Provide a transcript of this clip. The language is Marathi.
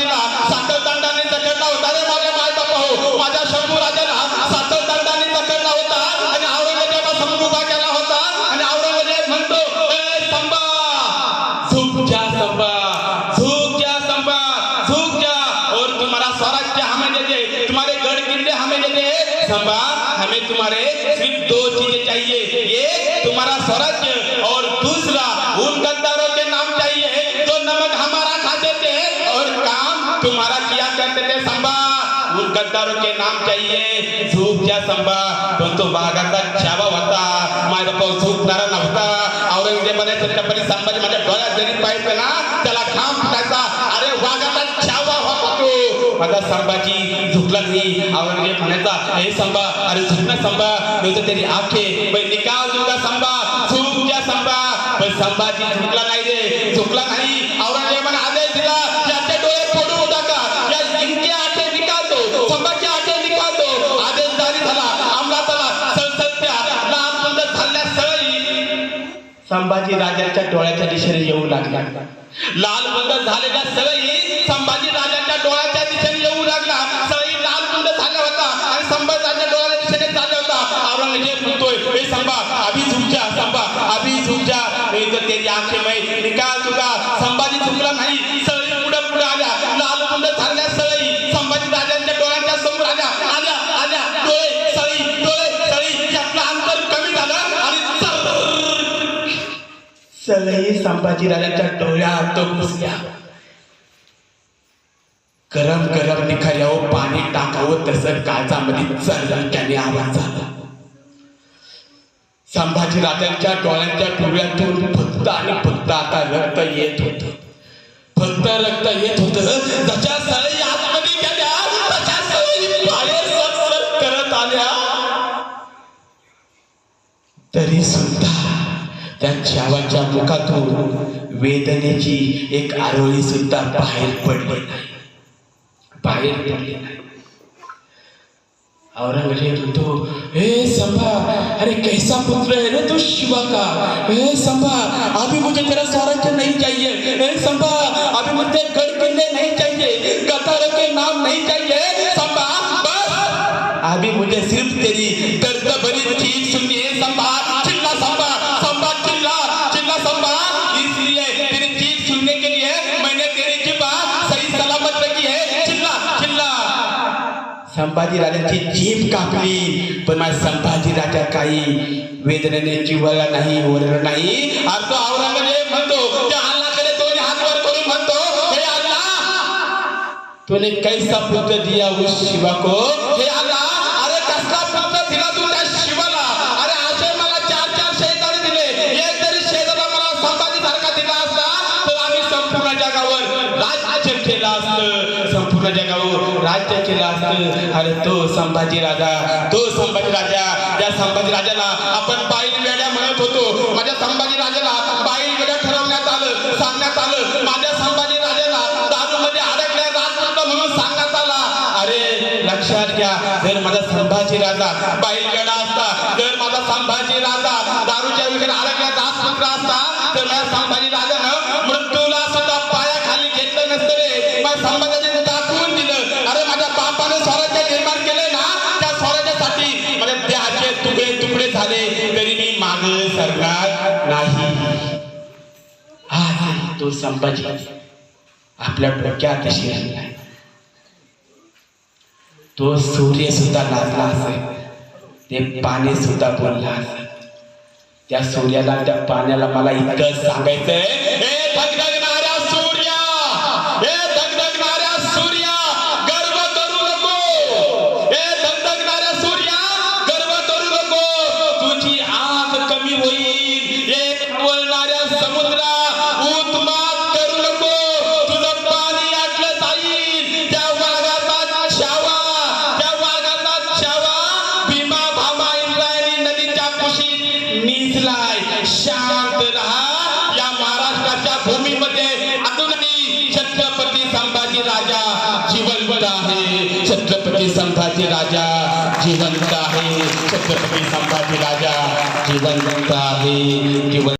दंडाने होता रे माझ्या माय बापा हो. माझ्या शंभू राजाला दंडाने होता आणि औरंगजेबा केला होता आणि औरंगजेब म्हणतो "ए झुक जा झुक जा झुक जा और तुम्हारा स्वराज्य हमें दे दे तुम्हारे गढ़ किले हमें दे दे संभा हमें तुम्हारे सिर्फ दो चीजें चाहिए एक तुम्हारा स्वराज्य और दूसरा उन गद्दारों देते संभा. उन गद्दारों के नाम चाहिए. सूख जा संभा? पण तो वाघाचा छावा होता. माझा पाऊस झोपणारा नव्हता. औरंगजेबाने छत्रपती संभाजी माझ्या डोळ्यात जरी पाहिजे ना त्याला खांब फुटायचा अरे वाघाचा छावा होता तो. माझा संभाजी झुकला नाही. औरंगजेब म्हणायचा हे संभा अरे झुकना संभा. नहीं तो तेरी आंखें. मैं निकाल दूंगा संभा? सूख जा संभा? पण संभाजी झुकला नाही रे. झुकला नाही. औरंगजेबाने आदेश दिला याचे डोळे फोडून टाका संभाजी आटे राजांच्या डोळ्याच्या दिशेने येऊ लागला. लाल बंद झालेला सळई संभाजी राजांच्या डोळ्याच्या दिशेने येऊ लागला. सळई लाल बंद झाला होता आणि संभाजी राजांच्या डोळ्याच्या दिशेने चालला होता औरंगजेब म्हणतोय हे संभा अभी झुक जा संभा अभी झुक जा तेरी आंखें मैं निकाल दूंगा संभाजी झुकला नाही सलई संभाजीराजांच्या डोळ्यात घुसल्या गरम गरम निखाऱ्यावर पाणी टाकावं तसं काळजामध्ये चरल्याने आवाज झाला. संभाजीराजांच्या डोळ्यांच्या डोळ्यातून फक्त आणि फक्त आता रक्त येत होत. फक्त रक्त येत होत. जशा सळई आतमध्ये गेल्या तशा सळई बाहेर सर करत आल्या. तरी सुद्धा छावाच्या मुखातून वेदनेची एक आरोळी सुद्धा बाहेर पडली नाही. बाहेर पडली नाही. औरंगज़ेब म्हणतो हे संभा, अरे कैसा पुत्र है रे तू शिवा का? हे संभा, अभी मुझे तेरा स्वराज्य नहीं चाहिए। हे संभा, अभी मुझे गढ़ किले नहीं चाहिए। गद्दारों के नाम नहीं चाहिए। संभा, बस। अभी मुझे सिर्फ़ तेरी दर्द भरी संभाजी राजांची जीभ कापली. पण माझ्या संभाजी राजा काही वेदनेने जिवळला नाही ओरडला नाही. आणि औरंगजेब म्हणतो त्या अल्लाकडे दोन्ही हात वर करून म्हणतो हे अल्लाह तूने कैसा पुत्र दिया उस शिवा को हे अल्लाह अरे कसला पुत्र दिला तू त्या शिवाला? अरे असे मला चार चार शेजारी दिले. एक जरी शेजारा मला संभाजी सारखा दिला असता तर आम्ही संपूर्ण जगावर राज्य केलं जगावर राज्य केलं असतं अरे तो संभाजी राजा. तो संभाजी राजा. त्या संभाजी राजाला आपण बाईल वेड्या म्हणत होतो. माझ्या संभाजी राजाला बाईल वेड्या ठरवण्यात आलं सांगण्यात आलं. माझ्या संभाजी राजाला दारूमध्ये अडकल्या राजपुत्र म्हणून सांगण्यात आला. अरे लक्षात घ्या जर माझा संभाजी राजा बाईल वेडा असता जर माझा संभाजी राजा दारूच्या विषयी अडकल्या राजपुत्र असता तो संभाजी आपल्या डोक्यात शिरला तो सूर्य सुद्धा लाजला असेल ते पाणी सुद्धा बोलला असेल त्या सूर्याला त्या पाण्याला मला इतकं सांगायचंय महाराज छत्रपती संभाजी राजा जिवंत आहे. छत्रपती संभाजी राजा जिवंत आहे. जिवंत